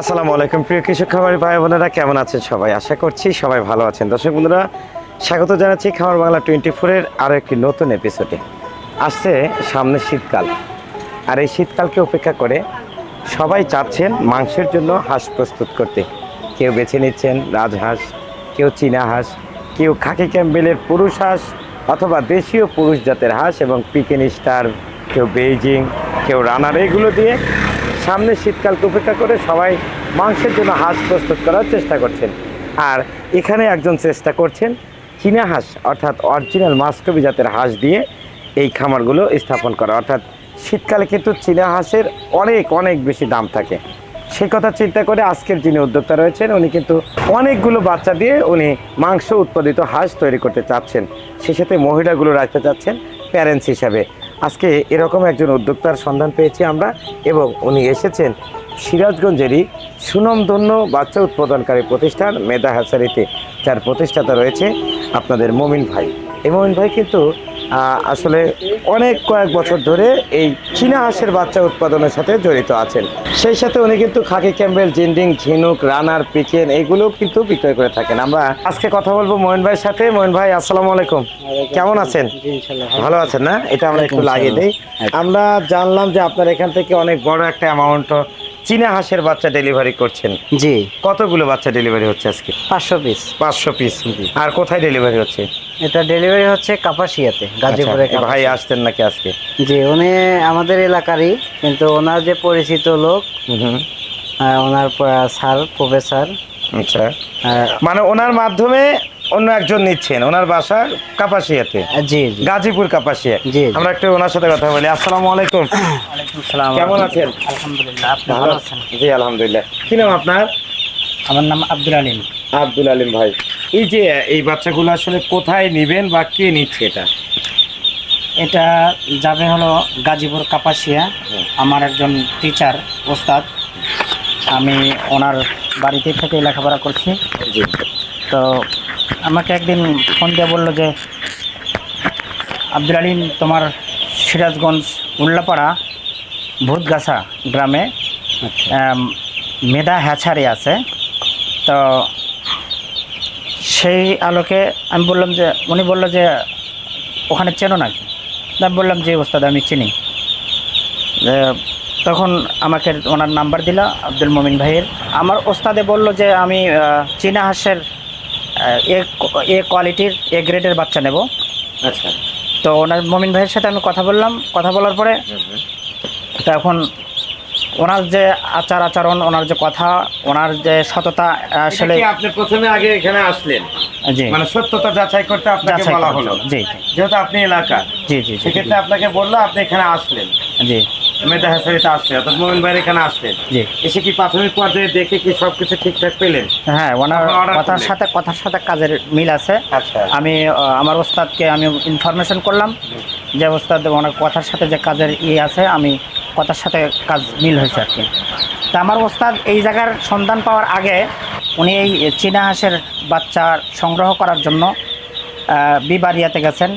আসসালামু আলাইকুম। প্রিয় কৃষক খামারি ভাই বোনেরা, কেমন আছেন সবাই? আশা করছি সবাই ভালো আছেন। দর্শক বন্ধুরা, স্বাগত জানাচ্ছি খামার বাংলা টোয়েন্টি ফোরের আরও একটি নতুন এপিসোডে আসছে সামনে শীতকাল। আর এই শীতকালকে উপেক্ষা করে সবাই চাচ্ছেন মাংসের জন্য হাঁস প্রস্তুত করতে। কেউ বেছে নিচ্ছেন রাজহাঁস কেউ চীনা হাঁস, কেউ খাকি ক্যাম্বেলের পুরুষ হাঁস অথবা দেশীয় পুরুষ জাতের হাঁস এবং পিকেন স্টার কেউ বেইজিং, কেউ রানার, এগুলো দিয়ে সামনে শীতকালকে উপেক্ষা করে সবাই মাংসের জন্য হাঁস প্রস্তুত করার চেষ্টা করছেন। আর এখানে একজন চেষ্টা করছেন, চীনা হাঁস, অর্থাৎ অরিজিনাল মাস্কবি জাতের হাঁস দিয়ে এই খামারগুলো স্থাপন করা। অর্থাৎ শীতকালে কিন্তু চীনা হাঁসের অনেক অনেক বেশি দাম থাকে। সেই কথা চিন্তা করে আজকের যিনি উদ্যোক্তা রয়েছেন, উনি কিন্তু অনেকগুলো বাচ্চা দিয়ে উনি মাংস উৎপাদিত হাঁস তৈরি করতে চাচ্ছেন। সে সাথে মহিলাগুলো রাখতে চাচ্ছেন প্যারেন্টস হিসাবে। আজকে এরকম একজন উদ্যোক্তার সন্ধান পেয়েছি আমরা এবং উনি এসেছেন সিরাজগঞ্জেরই সুনমধন্য বাচ্চা উৎপাদনকারী প্রতিষ্ঠান মেধা হাসারিতে। যার প্রতিষ্ঠাতা রয়েছে আপনাদের মমিন ভাই। এই মমিন ভাই কিন্তু আসলে অনেক কয়েক বছর ধরে এই চীনা হাঁসের বাচ্চা উৎপাদনের সাথে জড়িত আছেন। সেই সাথে উনি কিন্তু খাকি ক্যাম্বেল জিন্ডিং ঝিনুক রানার পিকেন এগুলো কিন্তু বিক্রয় করে থাকেন। আমরা আজকে কথা বলব মোহন ভাইয়ের সাথে। মোহন ভাই আসসালামু আলাইকুম। কেমন আছেন? ভালো আছেন না? এটা আমরা একটু লাগিয়ে দিই। আমরা জানলাম যে আপনার এখান থেকে অনেক বড় একটা অ্যামাউন্ট চীনা হাঁসের বাচ্চা ডেলিভারি করছেন। জি। কতগুলো বাচ্চা ডেলিভারি হচ্ছে আজকে? পাঁচশো পিস পাঁচশো পিস আর কোথায় ডেলিভারি হচ্ছে? এটা ডেলিভারি হচ্ছে কাপাসিয়াতে গাজীপুরে আচ্ছা, ভাই আসতেন নাকি আজকে? জি উনি আমাদের এলাকারই কিন্তু ওনার যে পরিচিত লোক ওনার স্যার প্রফেসর। আচ্ছা। মানে ওনার মাধ্যমে অন্য একজন নিচ্ছেন ওনার বাসা কাপাসিয়াতে। জি জি। গাজীপুর কাপাসিয়া। জি। আমরা একটু ওনার সাথে কথা বলি। আসসালামু আলাইকুম। কেমন আছেন? আলহামদুলিল্লাহ আপনি ভালো ভালো আছেন? জি আলহামদুলিল্লাহ। কি নাম আপনার? আমার নাম আব্দুল আলিম। আব্দুল আলিম ভাই এই যে এই বাচ্চাগুলো আসলে কোথায় নেবেন বা কে নিচ্ছে এটা? এটা যাবে হলো গাজীপুর কাপাসিয়া। আমার একজন টিচার ওস্তাদ। আমি ওনার বাড়িতে থেকে লেখাপড়া করছি। জি। তো আমাকে একদিন ফোন দিয়ে বলল যে আব্দুল আলিম তোমার সিরাজগঞ্জ উল্লাপাড়া ভূতগাছা গ্রামে আম, মেধা হ্যাচারি আছে। তো সেই আলোকে আমি বললাম যে উনি বলল যে ওখানে চেনো নাকি? আমি বললাম যে ওস্তাদ আমি চিনি। তখন আমাকে ওনার নাম্বার দিল আব্দুল মমিন ভাইয়ের। আমার ওস্তাদে বলল যে আমি চীনা হাঁসের এ কোয়ালিটির এ গ্রেডের বাচ্চা নেব। আচ্ছা। তো ওনার মমিন ভাইয়ের সাথে আমি কথা বললাম। কথা বলার পরে তো এখন ওনার যে আচার আচরণ ওনার যে কথা ওনার যে সততা আসলে আপনি প্রথমে আগে এখানে আসলেন? জি। মানে সত্যতা যাচাই করতে আপনাকে বলা হলো। জি যেহেতু আপনি এলাকা জি জি। সেক্ষেত্রে আপনাকে বলল আপনি এখানে আসলেন। জি। মেধা হাসারিতে অর্থাৎ মোমিন ভাইয়ের এখানে জি। এসে কি প্রাথমিক পর্যায়ে দেখে কি সবকিছু ঠিকঠাক পেলেন? হ্যাঁ ওনার কথার সাথে কথার সাথে কাজের মিল আছে। আচ্ছা। আমি আমার ওস্তাদকে আমি ইনফরমেশন করলাম যে ওস্তাদ ওনার কথার সাথে যে কাজের ইয়ে আছে আমি কথার সাথে কাজ মিল হয়েছে আর কি। তা আমার ওস্তাদ এই জায়গার সন্ধান পাওয়ার আগে উনি এই চীনা হাঁসের বাচ্চা সংগ্রহ করার জন্য বিবারিয়াতে গেছেন।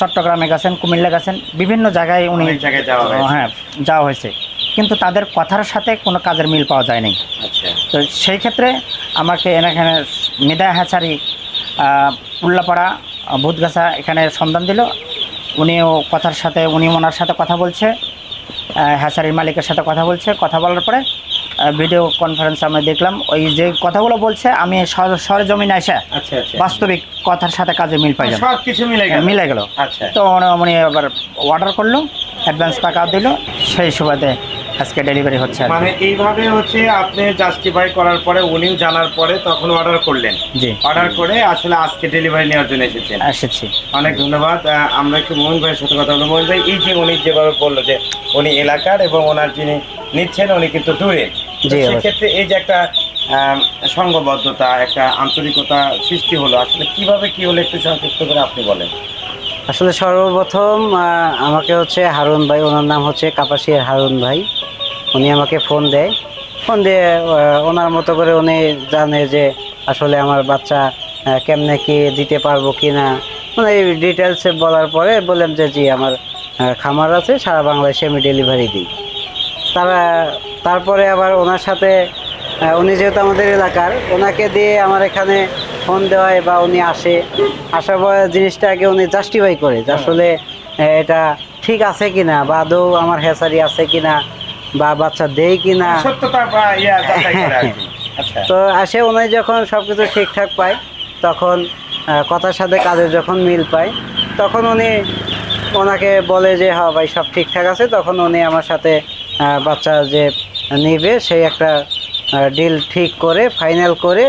চট্টগ্রামে গেছেন কুমিল্লা গেছেন বিভিন্ন জায়গায় উনি জায়গায় যাওয়া হ্যাঁ যাওয়া হয়েছে। কিন্তু তাদের কথার সাথে কোনো কাজের মিল পাওয়া যায়নি। আচ্ছা। তো সেই ক্ষেত্রে আমাকে এখানে মেধা হ্যাচারি উল্লাপাড়া ভূতগাছা এখানে সন্ধান দিল। উনিও কথার সাথে উনি ওনার সাথে কথা বলছে হ্যাচারির মালিকের সাথে কথা বলছে। কথা বলার পরে ভিডিও কনফারেন্সে আমরা দেখলাম। ওই যে কথাগুলো বলছে আমি সর- সরজমিন এসে আচ্ছা আচ্ছা। বাস্তবিক কথার সাথে কাজে মিল পাইলাম সব কিছু মিলে গেল। মিলে গেল। আচ্ছা। তো উনি- আবার অর্ডার করল অ্যাডভান্স টাকা দিল সেই সুবাদে আজকে ডেলিভারি হচ্ছে মানে এইভাবে হচ্ছে আপনি জাস্টিফাই করার পরে উনিও জানার পরে তখন অর্ডার করলেন। জি। অর্ডার করে আসলে আজকে ডেলিভারি নেওয়ার জন্য এসেছেন। এসেছি। অনেক ধন্যবাদ। আমরা একটু মোহন ভাইয়ের সাথে কথা বলব। মোহন ভাই এই যে উনি যেভাবে বলল যে উনি এলাকার এবং ওনার যিনি নিচ্ছেন উনি কিন্তু দূরে। সেক্ষেত্রে এই যে একটা সংঘবদ্ধতা একটা আন্তরিকতা সৃষ্টি হলো আসলে কীভাবে কি হলো একটু সংক্ষিপ্ত করে আপনি বলেন। আসলে সর্বপ্রথম আমাকে হচ্ছে হারুন ভাই ওনার নাম হচ্ছে কাপাসিয়ার হারুন ভাই। উনি আমাকে ফোন দেয়। ফোন দিয়ে ওনার মতো করে উনি জানে যে আসলে আমার বাচ্চা কেমনে কি দিতে পারব কি না মানে এই ডিটেলসে বলার পরে বললাম যে জি আমার খামার আছে সারা বাংলাদেশে আমি ডেলিভারি দিই। তারা তারপরে আবার ওনার সাথে উনি যেহেতু আমাদের এলাকার ওনাকে দিয়ে আমার এখানে ফোন দেওয়া হয় বা উনি আসে। আসার পরে জিনিসটা আগে উনি জাস্টিফাই করে যে আসলে এটা ঠিক আছে কিনা বা আদৌ আমার হেসারি আছে কিনা বা বাচ্চা দেয় কিনা। আর কি। আচ্ছা। তো আসে উনি যখন সব কিছু ঠিকঠাক পায় তখন কথার সাথে কাজের যখন মিল পায় তখন উনি ওনাকে বলে যে হ্যাঁ ভাই সব ঠিকঠাক আছে। তখন উনি আমার সাথে বাচ্চা যে নিবে সেই একটা ডিল ঠিক করে ফাইনাল করে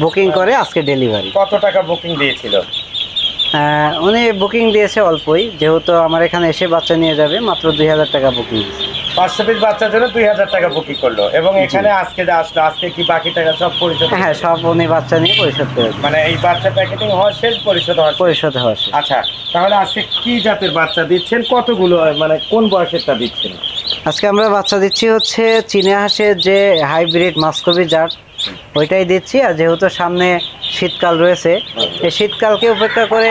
বুকিং করে আজকে ডেলিভারি কত টাকা বুকিং দিয়েছিল? উনি বুকিং দিয়েছে অল্পই যেহেতু আমার এখানে এসে বাচ্চা নিয়ে যাবে মাত্র দুই হাজার টাকা বুকিং পাঁচশো পিস বাচ্চার জন্য দুই হাজার টাকা বুকিং করল এবং এখানে আজকে যে আসলো আজকে কি বাকি টাকা সব পরিশোধ হ্যাঁ সব উনি বাচ্চা নিয়ে পরিশোধ করে মানে এই বাচ্চা প্যাকেটিং হওয়ার শেষ পরিশোধ হওয়ার পরিশোধ আচ্ছা তাহলে আজকে কি জাতের বাচ্চা দিচ্ছেন? কতগুলো মানে কোন বয়সেরটা দিচ্ছেন? আজকে আমরা বাচ্চা দিচ্ছি হচ্ছে চীনা হাঁসের যে হাইব্রিড মাস্কবি জাত ওইটাই দিচ্ছি। আর যেহেতু সামনে শীতকাল রয়েছে এই শীতকালকে উপেক্ষা করে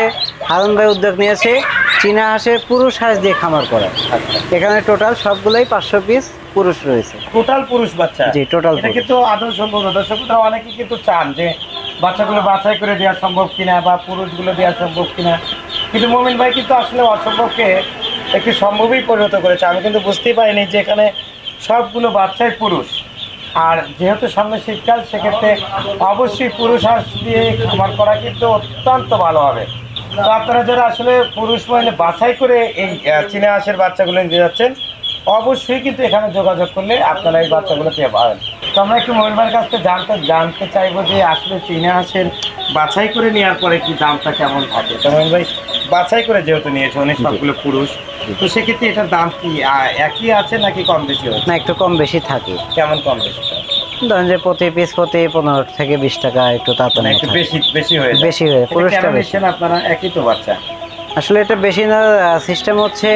হারুন ভাই উদ্যোগ নিয়েছে চীনা হাঁসের পুরুষ হাঁস দিয়ে খামার করা। এখানে টোটাল সবগুলোই পাঁচশো পিস পুরুষ রয়েছে। টোটাল পুরুষ বাচ্চা? জি, টোটাল কিন্তু আদৌ সম্ভব না। দর্শক অনেকে কিন্তু চান যে বাচ্চাগুলো বাছাই করে দেওয়া সম্ভব কিনা বা পুরুষগুলো দেওয়া সম্ভব কিনা। কিন্তু মোমিন ভাই কিন্তু আসলে অসম্ভবকে একটি সম্ভবই পরিণত করেছে। আমি কিন্তু বুঝতেই পারিনি যে এখানে সবগুলো বাচ্চাই পুরুষ। আর যেহেতু সামনে শীতকাল, সেক্ষেত্রে অবশ্যই পুরুষ হাঁস দিয়ে খামার করা কিন্তু অত্যন্ত ভালো হবে। তো আপনারা যারা আসলে পুরুষ মহিলা বাছাই করে এই চীনা হাঁসের বাচ্চাগুলো নিয়ে যাচ্ছেন অবশ্যই কিন্তু এখানে যোগাযোগ করলে আপনারা এই বাচ্চাগুলো পেয়ে পাবেন। তো আমরা একটু মহিলার কাছ থেকে জানতে জানতে চাইব যে আসলে চীনা হাঁসের বাছাই করে নেওয়ার পরে কি দামটা কেমন থাকে? তো মহিন ভাই বাছাই করে যেহেতু নিয়েছে অনেক সবগুলো পুরুষ তো সেক্ষেত্রে এটার দাম কি একই আছে নাকি কম বেশি না একটু কম বেশি থাকে। কেমন কম বেশি ধরেন যে প্রতি পিস প্রতি পনেরো থেকে বিশ টাকা একটু মানে তাড়াতাড়ি একটু বেশি বেশি হয়ে বেশি হয়ে পুরুষটা বেশি। আপনারা? একই তো বাচ্চা? আসলে এটা বেশি না সিস্টেম হচ্ছে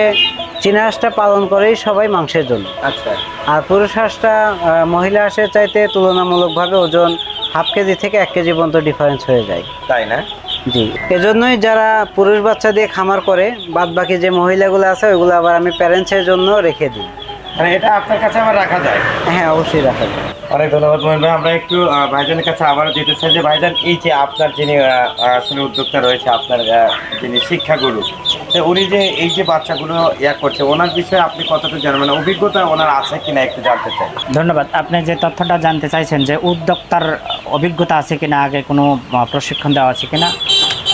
চীনা হাঁসটা পালন করেই সবাই মাংসের জন্য। আচ্ছা। আর পুরুষ হাঁসটা মহিলা হাঁসের চাইতে তুলনামূলকভাবে ওজন হাফ কেজি থেকে এক কেজি পর্যন্ত ডিফারেন্স হয়ে যায়। তাই না? জি। এজন্যই যারা পুরুষ বাচ্চা দিয়ে খামার করে বাদ বাকি যে মহিলাগুলো আছে ওইগুলো আবার আমি প্যারেন্টসের জন্য রেখে দিই। মানে এটা আপনার কাছে আবার রাখা যায়? হ্যাঁ অবশ্যই রাখা যায়। অনেক ধন্যবাদ মোহন ভাই আমরা একটু ভাইজানের কাছে আবারও যেতে চাই যে ভাইজান এই যে আপনার যিনি আসলে উদ্যোক্তা রয়েছে আপনার যিনি শিক্ষাগুরু তো উনি যে এই যে বাচ্চাগুলো ইয়া করছে, ওনার বিষয়ে আপনি কতটা জানেন? মানে অভিজ্ঞতা ওনার আছে কিনা একটু জানতে চাই। ধন্যবাদ। আপনি যে তথ্যটা জানতে চাইছেন যে উদ্যোক্তার অভিজ্ঞতা আছে কিনা, আগে কোনো প্রশিক্ষণ দেওয়া আছে কিনা,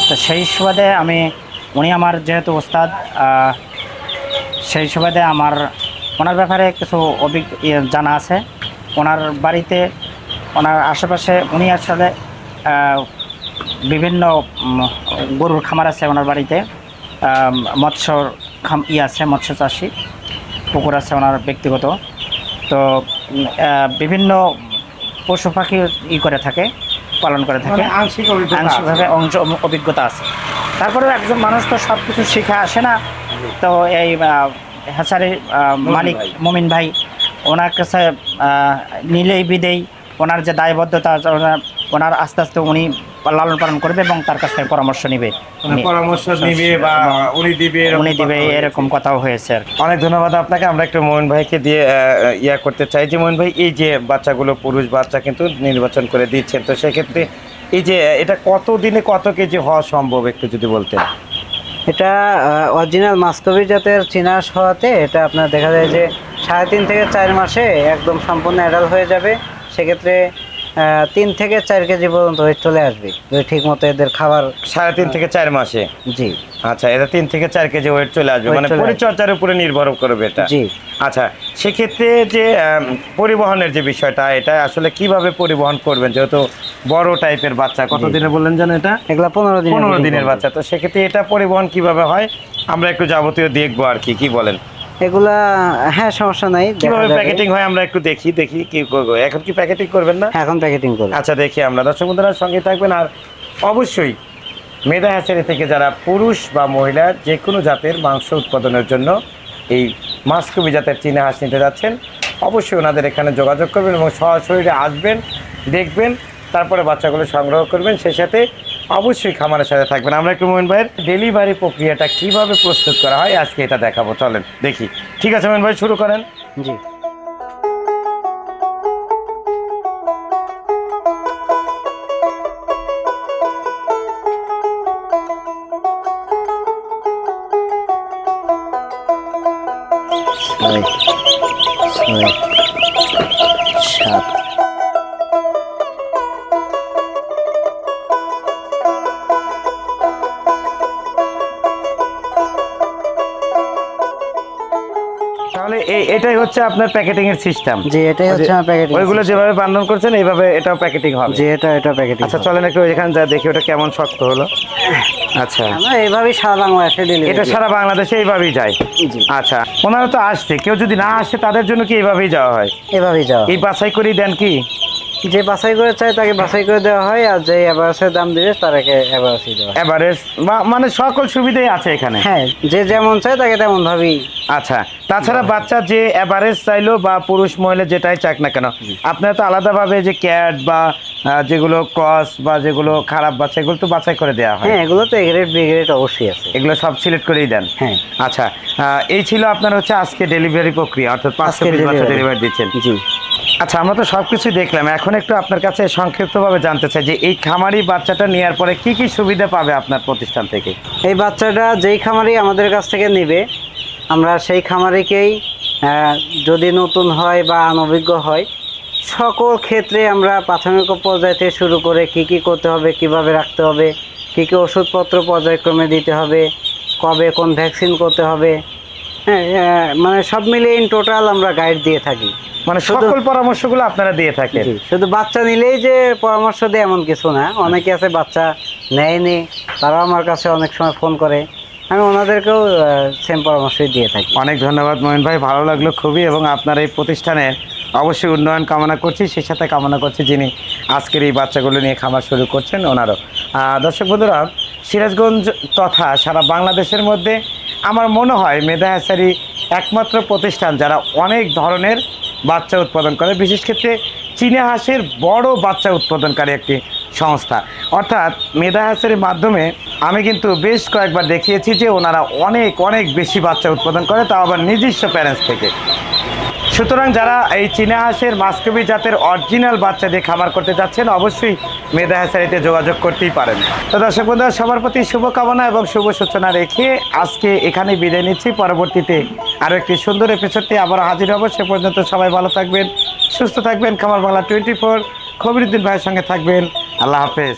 তো সেই সুবাদে আমি, উনি আমার যেহেতু ওস্তাদ সেই সুবাদে আমার, ওনার ব্যাপারে কিছু অভিজ্ঞ ইয়ে জানা আছে। ওনার বাড়িতে, ওনার আশেপাশে, উনি আসলে বিভিন্ন গরুর খামার আছে ওনার বাড়িতে। মৎস্য খাম ই আছে মৎস্য চাষি। পুকুর আছে ওনার ব্যক্তিগত। তো বিভিন্ন পশু পাখি ই করে থাকে পালন করে থাকে। মানে। আংশিকভাবে অংশ অভিজ্ঞতা আছে। তারপরে একজন মানুষ তো সব কিছু শিখে আসে না। তো এই হ্যাচারির মালিক। মমিন ভাই ওনার কাছে নিলেই বিদেই ওনার যে দায়বদ্ধতা ওনার- আস্তে আস্তে উনি লালন পালন করবে এবং তার কাছ থেকে পরামর্শ নিবে। মানে পরামর্শ নিবে বা উনি দিবে উনি দিবে এরকম কথাও হয়েছে আর অনেক ধন্যবাদ আপনাকে। আমরা একটু মোহন ভাইকে দিয়ে ইয়া করতে চাই যে মোহন ভাই এই যে বাচ্চাগুলো পুরুষ বাচ্চা কিন্তু নির্বাচন করে দিচ্ছেন তো সেক্ষেত্রে এই যে এটা কত দিনে কত কেজি হওয়া সম্ভব একটু যদি বলতেন? এটা অরিজিনাল মাস্কবি জাতের চীনা হাঁস হওয়াতে এটা আপনার দেখা যায় যে সাড়ে তিন থেকে চার মাসে একদম সম্পূর্ণ অ্যাডাল্ট হয়ে যাবে। সেক্ষেত্রে তিন থেকে চার কেজি পর্যন্ত ওয়েট চলে আসবে যদি ঠিক মতো এদের খাবার সাড়ে তিন থেকে চার মাসে? জি। আচ্ছা এটা তিন থেকে চার কেজি ওয়েট চলে আসবে মানে পরিচর্যার উপরে নির্ভর করবে এটা? জি। আচ্ছা সেক্ষেত্রে যে পরিবহনের যে বিষয়টা এটা আসলে কীভাবে পরিবহন করবেন? যেহেতু বড় টাইপের বাচ্চা কত জি। দিনে বললেন জানো এটা? এগুলা পনেরো দিন পনেরো দিনের বাচ্চা তো সেক্ষেত্রে এটা পরিবহন কীভাবে হয়? আমরা একটু যাবতীয় দেখব আর কি কি বলেন? এগুলা হ্যাঁ সমস্যা নাই কীভাবে প্যাকেটিং হয় আমরা একটু দেখি দেখি কি করব। এখন কি প্যাকেটিং করবেন না? এখন প্যাকেটিং করব। আচ্ছা দেখি আমরা। দর্শক বন্ধুরা সঙ্গে থাকবেন। আর অবশ্যই মেধা হ্যাচারি থেকে যারা পুরুষ বা মহিলা যে কোনো জাতের মাংস উৎপাদনের জন্য এই মাস্কবি জাতের চীনা হাঁস নিতে যাচ্ছেন অবশ্যই ওনাদের এখানে যোগাযোগ করবেন এবং সরাসরি আসবেন দেখবেন তারপরে বাচ্চাগুলো সংগ্রহ করবেন। সেই সাথে অবশ্যই খামারের সাথে থাকবেন। আমরা একটু মোহন ভাইয়ের ডেলিভারি প্রক্রিয়াটা কীভাবে প্রস্তুত করা হয়, আজকে এটা দেখাবো। চলেন, দেখি। ঠিক আছে মোহন ভাই, শুরু করেন। জি। এটাই হচ্ছে আপনার প্যাকেটিং এর সিস্টেম জি এটাই হচ্ছে আমার প্যাকেটিং ওইগুলো যেভাবে বান্ধন করছেন এইভাবে এটাও প্যাকেটিং হবে। জি এটা এটা প্যাকেটিং আচ্ছা চলেন একটু এখানে যা দেখি ওটা কেমন শক্ত হলো। আচ্ছা। আমরা এইভাবেই সারা বাংলাদেশে ডেলিভারি এটা সারা বাংলাদেশে এইভাবেই যায়। জি। আচ্ছা ওনারা তো আসছে কেউ যদি না আসে তাদের জন্য কি এইভাবেই যাওয়া হয়? এভাবেই যাওয়া এই বাছাই করেই দেন কি? যে বাছাই করে চায় তাকে বাছাই করে দেওয়া হয় আর যে এভারেজের দাম দিবে তাকে এভারেজই দেওয়া এভারেজ মানে সকল সুবিধাই আছে এখানে? হ্যাঁ যে যেমন চায় তাকে তেমন ভাবেই আচ্ছা তাছাড়া বাচ্চা যে এভারেস্ট চাইলো বা পুরুষ মহিলা যেটাই চাক না কেন আপনারা তো আলাদাভাবে যে ক্যাট বা যেগুলো ক্রস বা যেগুলো খারাপ বাচ্চা এগুলো তো বাছাই করে দেওয়া হয়। হ্যাঁ এগুলো তো এগ্রেড ব্রিগ্রেড অবশ্যই আছে। এগুলো সব সিলেক্ট করেই দেন? হ্যাঁ। আচ্ছা এই ছিল আপনার হচ্ছে আজকে ডেলিভারি প্রক্রিয়া অর্থাৎ পাঁচশো পিস বাচ্চা ডেলিভারি দিচ্ছেন। জি। আচ্ছা আমরা তো সব কিছু দেখলাম। এখন একটু আপনার কাছে সংক্ষিপ্তভাবে জানতে চাই যে এই খামারি বাচ্চাটা নেওয়ার পরে কি কি সুবিধা পাবে আপনার প্রতিষ্ঠান থেকে? এই বাচ্চাটা যেই খামারি আমাদের কাছ থেকে নেবে আমরা সেই খামারিকেই যদি নতুন হয় বা অনভিজ্ঞ হয় সকল ক্ষেত্রে আমরা প্রাথমিক পর্যায় থেকে শুরু করে কি কি করতে হবে কীভাবে রাখতে হবে কি কি ওষুধপত্র পর্যায়ক্রমে দিতে হবে কবে কোন ভ্যাকসিন করতে হবে হ্যাঁ মানে সব মিলিয়ে ইন টোটাল আমরা গাইড দিয়ে থাকি। মানে সকল পরামর্শগুলো আপনারা দিয়ে থাকেন। শুধু বাচ্চা নিলেই যে পরামর্শ দেয় এমন কিছু না। অনেকে আছে বাচ্চা নেয়নি তারাও আমার কাছে অনেক সময় ফোন করে। আমি ওনাদেরকেও সেম পরামর্শই দিয়ে থাকি। অনেক ধন্যবাদ মহিন ভাই ভালো লাগল খুবই এবং আপনার এই প্রতিষ্ঠানের অবশ্যই উন্নয়ন কামনা করছি, সেই সাথে কামনা করছি যিনি আজকের এই বাচ্চাগুলো নিয়ে খামার শুরু করছেন ওনারও। দর্শক বন্ধুরা, সিরাজগঞ্জ তথা সারা বাংলাদেশের মধ্যে আমার মনে হয় মেধা হ্যাসারি একমাত্র প্রতিষ্ঠান যারা অনেক ধরনের বাচ্চা উৎপাদন করে, বিশেষ ক্ষেত্রে চীনা হাঁসের বড় বাচ্চা উৎপাদনকারী একটি সংস্থা। অর্থাৎ মেধা হাঁসের মাধ্যমে আমি কিন্তু বেশ কয়েকবার দেখিয়েছি যে ওনারা অনেক অনেক বেশি বাচ্চা উৎপাদন করে, তাও আবার নিজস্ব প্যারেন্টস থেকে। সুতরাং যারা এই চীনা হাঁসের মাস্কবি জাতের অরিজিনাল বাচ্চা দিয়ে খামার করতে যাচ্ছেন, অবশ্যই মেধা হ্যাসারিতে যোগাযোগ করতেই পারেন। তো দর্শক বন্ধুরা, সবার প্রতি শুভকামনা এবং শুভ সূচনা রেখে আজকে এখানে বিদায় নিচ্ছি। পরবর্তীতে আরও একটি সুন্দর এপিসোডটি আবার হাজির হব। সে পর্যন্ত সবাই ভালো থাকবেন, সুস্থ থাকবেন। খামার বাংলা টোয়েন্টি ফোর খবরুদ্দিন ভাইয়ের সঙ্গে থাকবেন। আল্লাহ হাফেজ।